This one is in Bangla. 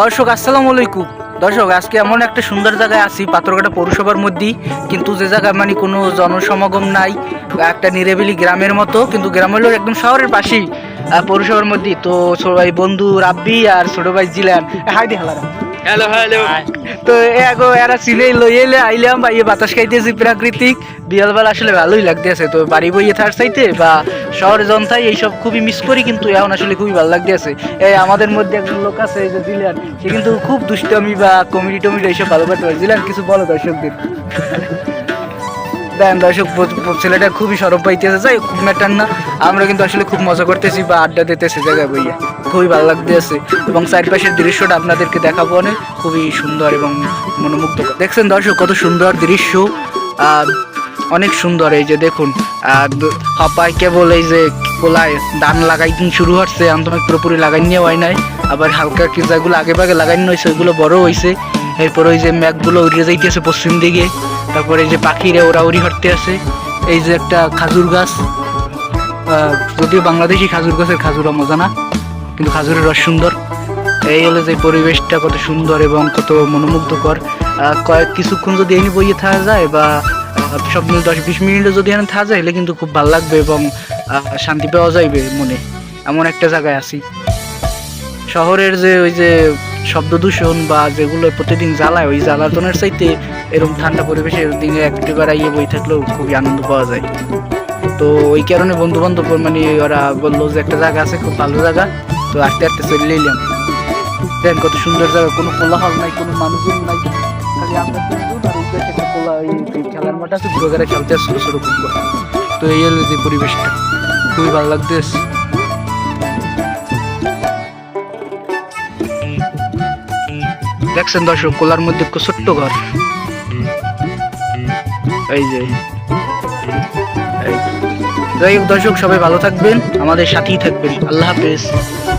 দর্শক, আসসালামু আলাইকুম। দর্শক, আজকে এমন একটা সুন্দর জায়গায় আছি, পাথরঘাটা পৌরসভার মধ্যেই কিন্তু যে জায়গায় মানে কোনো জনসমাগম নাই, একটা নিরেবিলি গ্রামের মতো, কিন্তু গ্রাম হলো একদম শহরের পাশেই পৌরসভার মধ্যেই তো ছোট ভাই বন্ধু রাব্বি আর ছোট ভাই জিলান। হাই দি হালারা। হ্যালো হ্যালো তো এগো এরা আইলাম বা ইয়ে বাতাস খাইতেছি প্রাকৃতিক আসলে ভালোই লাগতেছে, তো বাড়ি বইয়ে থার চাইতে বা শহরে জনতাই এইসব খুবই মিস করি কিন্তু এখন আসলে খুবই ভালো লাগতেছে। এই আমাদের মধ্যে একজন লোক আছে যে সে কিন্তু খুব দুষ্টমি বা কমেডি টমেডি এইসব ভালো করতে পারে। জিলান কিছু বলো দর্শকদের। দেন দর্শক ছেলেটা খুবই সরব পাইতেছে, যাই খুব ম্যাটার না। আমরা কিন্তু আসলে খুব মজা করতেছি বা আড্ডা দিতেছি জায়গায় বইয়া। খুবই ভালো লাগতেছে এবং চারপাশের দৃশ্যটা আপনাদেরকে দেখাবো অনেক। খুবই সুন্দর এবং মনোমুগ্ধ দেখছেন দর্শক, কত সুন্দর দৃশ্য। অনেক সুন্দর এই যে দেখুন। হপায় কেবল এই যে কোলায় ধান লাগাই শুরু হচ্ছে আন্তমিক পুরোপুরি লাগাই নিয়ে হয় নাই। আবার হালকা কি যেগুলো আগে ভাগে লাগাই হয়েছে ওইগুলো বড় হয়েছে এরপর ওই যে ম্যাগগুলো উড়ে যাইতেছে পশ্চিম দিকে। তারপরে এই যে পাখিরা ওরা উড়ি হরতে আছে। এই যে একটা খাজুর গাছ। যদিও বাংলাদেশি খাজুর গাছের খাজুরা মজা না। কিন্তু খাজুরের রস সুন্দর। এই হলো যে পরিবেশটা কত সুন্দর এবং কত মনোমুগ্ধকর। কয়েক কিছুক্ষণ যদি এনে বইয়ে থাকা যায় বা সব মিলে দশ বিশ মিনিটও যদি এনে থাকা যায় কিন্তু খুব ভালো লাগবে এবং শান্তি পাওয়া যাইবে মনে। এমন একটা জায়গায় আছি। শহরের যে ওই যে শব্দ দূষণ বা যেগুলো প্রতিদিন জ্বালায়, ওই জ্বালাতনের চাইতে এরকম ঠান্ডা পরিবেশে দিনে একটি বেড়াইয়ে বই থাকলেও খুবই আনন্দ পাওয়া যায়। তো ওই কারণে বন্ধু বান্ধব মানে ওরা বলল যে একটা জায়গা আছে, খুব ভালো জায়গা। তো আস্তে আস্তে চলে এলাম। দেন কত সুন্দর জায়গা, কোনো কোলাহল নাই, কোনো মানুষজন নাই। খালি আমরা একটা খেলার মাঠ আছে ঘুরে খেলতে আসছে ছোট ফুটবল তো এই হলো যে পরিবেশটা, খুবই ভালো লাগতেছে। দেখছেন দর্শক, কোলার মধ্যে একটা ছোট্ট ঘর। এই যে। যাই হোক দর্শক, সবাই ভালো থাকবেন, আমাদের সাথেই থাকবেন। আল্লাহ হাফেজ।